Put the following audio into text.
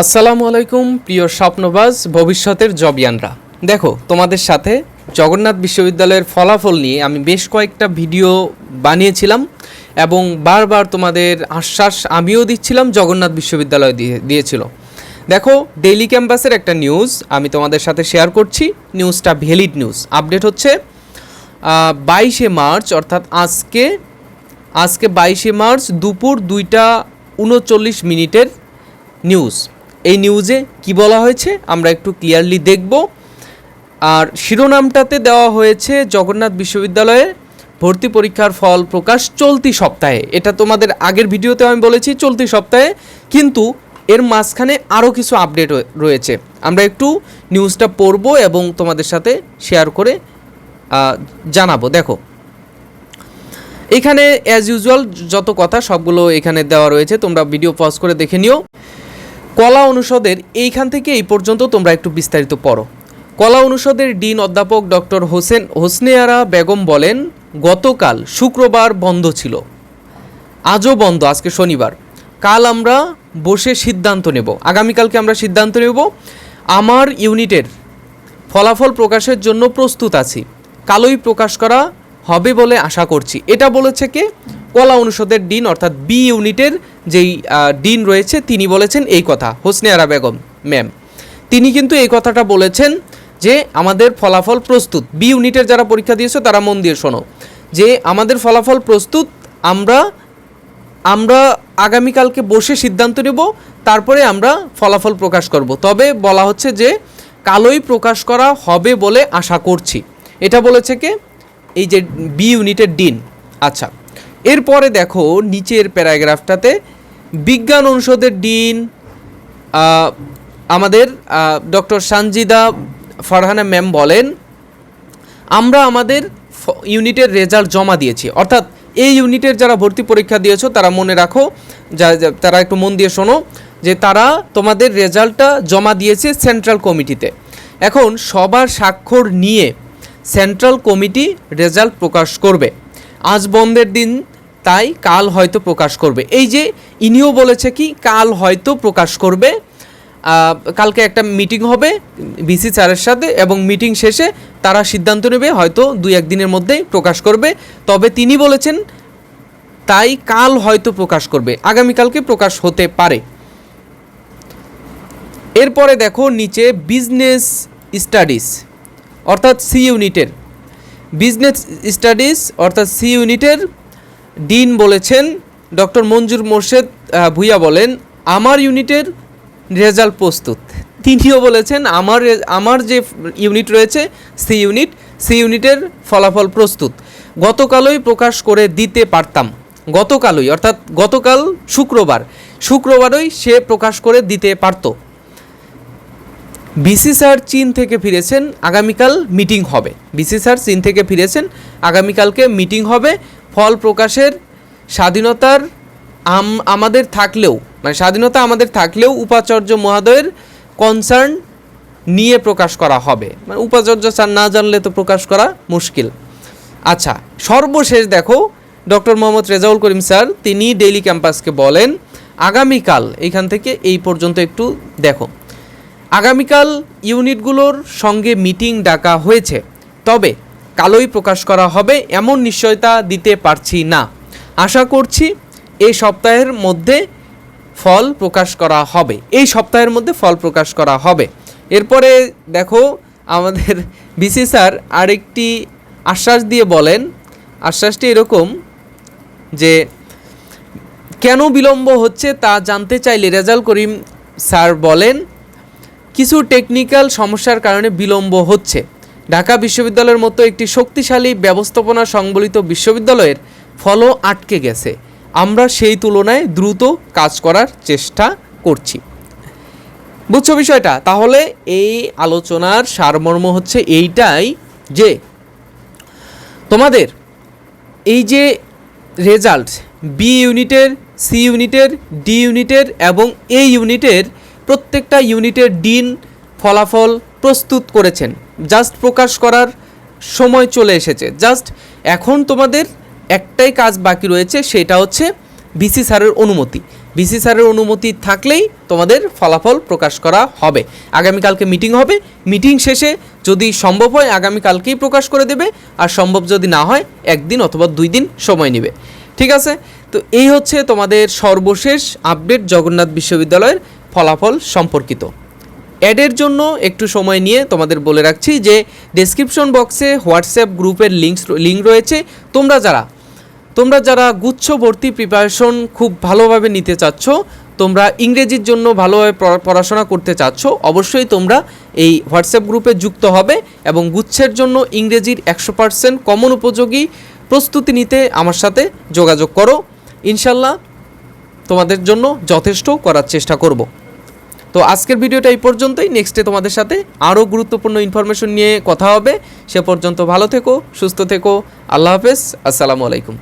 আসসালামু আলাইকুম, প্রিয় স্বপ্নবাজ, ভবিষ্যতের জবিয়ানরা। দেখো, তোমাদের সাথে জগন্নাথ বিশ্ববিদ্যালয়ের ফলাফল নিয়ে আমি বেশ কয়েকটা ভিডিও বানিয়েছিলাম এবং বারবার তোমাদের আশ্বাস আমিও দিচ্ছিলাম জগন্নাথ বিশ্ববিদ্যালয় দিয়ে, দিয়েছিল। দেখো ডেইলি ক্যাম্পাসের একটা নিউজ আমি তোমাদের সাথে শেয়ার করছি। নিউজটা ভ্যালিড নিউজ আপডেট হচ্ছে বাইশে মার্চ, অর্থাৎ আজকে আজকে বাইশে মার্চ দুপুর দুইটা উনচল্লিশ মিনিটের নিউজ এই নিউজে কি বলা হয়েছে? আমরা একটু ক্লিয়ারলি দেখব। আর শিরোনামটাতে দেওয়া হয়েছে, জগন্নাথ বিশ্ববিদ্যালয়ে ভর্তি পরীক্ষার ফল প্রকাশ চলতি সপ্তাহে। এটা তোমাদের আগের ভিডিওতে আমি বলেছি চলতি সপ্তাহে, কিন্তু এর মাঝখানে আরও কিছু আপডেট রয়েছে। আমরা একটু নিউজটা পড়ব এবং তোমাদের সাথে শেয়ার করে জানাব। দেখো, এখানে অ্যাজ ইউজুয়াল যত কথা সবগুলো এখানে দেওয়া রয়েছে, তোমরা ভিডিও পজ করে দেখে নিও। কলা অনুষদের এইখান থেকে এই পর্যন্ত তোমরা একটু বিস্তারিত পড়ো। কলা অনুষদের ডিন অধ্যাপক ডক্টর হোসেন হোসনেয়ারা বেগম বলেন, গতকাল শুক্রবার বন্ধ ছিল। আজও বন্ধ, আজকে শনিবার। কাল আমরা বসে সিদ্ধান্ত নেব। আগামীকালকে আমরা সিদ্ধান্ত নেব, আমার ইউনিটের ফলাফল প্রকাশের জন্য প্রস্তুত আছি। কালই প্রকাশ করা হবে বলে আশা করছি। এটা বলেছে কে? কলা অনুষদের ডিন, অর্থাৎ বি ইউনিটের যেই ডিন রয়েছে, তিনি বলেছেন এই কথা, হোসনে আরা বেগম ম্যাম তিনি কিন্তু এই কথাটা বলেছেন যে, আমাদের ফলাফল প্রস্তুত। বি ইউনিটের যারা পরীক্ষা দিয়েছ, তারা মন দিয়ে শোনো। যে, আমাদের ফলাফল প্রস্তুত, আমরা আমরা আগামীকালকে বসে সিদ্ধান্ত নেব, তারপরে আমরা ফলাফল প্রকাশ করব। তবে বলা হচ্ছে যে, কালোই প্রকাশ করা হবে বলে আশা করছি। এটা বলেছে কে? এই যে বি ইউনিটের ডিন। আচ্ছা। এরপরে দেখো, নিচের প্যারাগ্রাফটাতে বিজ্ঞান অনুষদের ডিন আমাদের ডক্টর সানজিদা ফারহানা ম্যাম বলেন, আমরা আমাদের ইউনিটের রেজাল্ট জমা দিয়েছি। অর্থাৎ এই ইউনিটের যারা ভর্তি পরীক্ষা দিয়েছ, তারা মনে রাখো যা- তারা একটু মন দিয়ে শোনো, যে তারা তোমাদের রেজাল্টটা জমা দিয়েছে সেন্ট্রাল কমিটিতে। এখন সবার স্বাক্ষর নিয়ে সেন্ট্রাল কমিটি রেজাল্ট প্রকাশ করবে। আজ বন্ধের দিন তাই কাল হয়তো প্রকাশ করবে। এই যে ইনিও বলেছে কি, কাল হয়তো প্রকাশ করবে। কালকে একটা মিটিং হবে বিসি স্যারের সাথে এবং মিটিং শেষে তারা সিদ্ধান্ত নেবে, হয়তো দুই একদিনের মধ্যেই প্রকাশ করবে। তবে তিনি বলেছেন, তাই কাল হয়তো প্রকাশ করবে, আগামীকালকে প্রকাশ হতে পারে। এরপরে দেখো নিচে বিজনেস স্টাডিজ, অর্থাৎ সি ইউনিটের। বিজনেস স্টাডিজ, অর্থাৎ সি ইউনিটের ডিন বলেছেন, ডক্টর মঞ্জুর মোর্শেদ ভুইয়া বলেন, আমার ইউনিটের রেজাল্ট প্রস্তুত। তিনিও বলেছেন, আমার আমার যে ইউনিট রয়েছে, সি ইউনিট, সি ইউনিটের ফলাফল প্রস্তুত। গতকালই প্রকাশ করে দিতে পারতাম। গতকালই, অর্থাৎ গতকাল শুক্রবার, শুক্রবারই সে প্রকাশ করে দিতে পারতো। বিসি স্যার চীন থেকে ফিরেছেন, আগামীকাল মিটিং হবে। বিসি স্যার চীন থেকে ফিরেছেন, আগামীকালকে মিটিং হবে। ফল প্রকাশের স্বাধীনতার আমাদের থাকলেও মানে স্বাধীনতা আমাদের থাকলেও উপাচার্য মহোদয়ের কনসার্ন নিয়ে প্রকাশ করা হবে। মানে উপাচার্য স্যার না জানলে তো প্রকাশ করা মুশকিল। আচ্ছা সর্বশেষ দেখো, ডক্টর মোহাম্মদ রেজাউল করিম স্যার, তিনি ডেইলি ক্যাম্পাসকে বলেন, আগামীকাল, এইখান থেকে এই পর্যন্ত একটু দেখো, আগামীকাল ইউনিটগুলোর সঙ্গে মিটিং ডাকা হয়েছে। তবে কালই প্রকাশ করা হবে, এমন নিশ্চয়তা দিতে পারছি না। আশা করছি এই সপ্তাহের মধ্যে ফল প্রকাশ করা হবে। এই সপ্তাহের মধ্যে ফল প্রকাশ করা হবে। এরপরে দেখো আমাদের বিসি স্যার আরেকটি আশ্বাস দিয়ে বলেন, আশ্বাসটি এরকম যে, কেন বিলম্ব হচ্ছে তা জানতে চাইলে রেজাল করিম স্যার বলেন, কিছু টেকনিক্যাল সমস্যার কারণে বিলম্ব হচ্ছে। ঢাকা বিশ্ববিদ্যালয়ের মতো একটি শক্তিশালী ব্যবস্থাপনা সংবলিত বিশ্ববিদ্যালয়ের ফলও আটকে গেছে। আমরা সেই তুলনায় দ্রুত কাজ করার চেষ্টা করছি। বুঝছ বিষয়টা? তাহলে এই আলোচনার সারমর্ম হচ্ছে এইটাই যে, তোমাদের এই যে রেজাল্ট বি ইউনিটের সি ইউনিটের ডি ইউনিটের এবং এ ইউনিটের প্রত্যেকটা ইউনিটের ডিন ফলাফল প্রস্তুত করেছেন। জাস্ট প্রকাশ করার সময় চলে এসেছে। জাস্ট এখন তোমাদের একটাই কাজ বাকি রয়েছে, সেটা হচ্ছে বিসি স্যারের অনুমতি। ভিসি স্যারের অনুমতি থাকলেই তোমাদের ফলাফল প্রকাশ করা হবে। আগামীকালকে মিটিং হবে। মিটিং শেষে যদি সম্ভব হয়, আগামীকালকেই প্রকাশ করে দেবে। আর সম্ভব যদি না হয়, একদিন অথবা দুই দিন সময় নেবে। ঠিক আছে? তো এই হচ্ছে তোমাদের সর্বশেষ আপডেট জগন্নাথ বিশ্ববিদ্যালয়ের ফলাফল সম্পর্কিত। অ্যাডের জন্য একটু সময় নিয়ে তোমাদের বলে রাখছি যে ডেসক্রিপশন বক্সে হোয়াটসঅ্যাপ গ্রুপের লিঙ্কস লিঙ্ক রয়েছে। তোমরা যারা তোমরা যারা গুচ্ছবর্তী প্রিপারেশন খুব ভালোভাবে নিতে চাচ্ছ, তোমরা ইংরেজির জন্য ভালোভাবে পড়া- পড়াশোনা করতে চাচ্ছ, অবশ্যই তোমরা এই হোয়াটসঅ্যাপ গ্রুপে যুক্ত হবে এবং গুচ্ছের জন্য ইংরেজির একশো পার্সেন্ট কমন উপযোগী প্রস্তুতি নিতে আমার সাথে যোগাযোগ করো। ইনশাল্লাহ তোমাদের জন্য যথেষ্ট করার চেষ্টা করব। তো আজকের ভিডিওটা এই পর্যন্তই। নেক্সটে তোমাদের সাথে আরও গুরুত্বপূর্ণ ইনফরমেশন নিয়ে কথা হবে। সে পর্যন্ত ভালো থেকো, সুস্থ থেকো। আল্লাহ হাফেজ। আসসালামু আলাইকুম।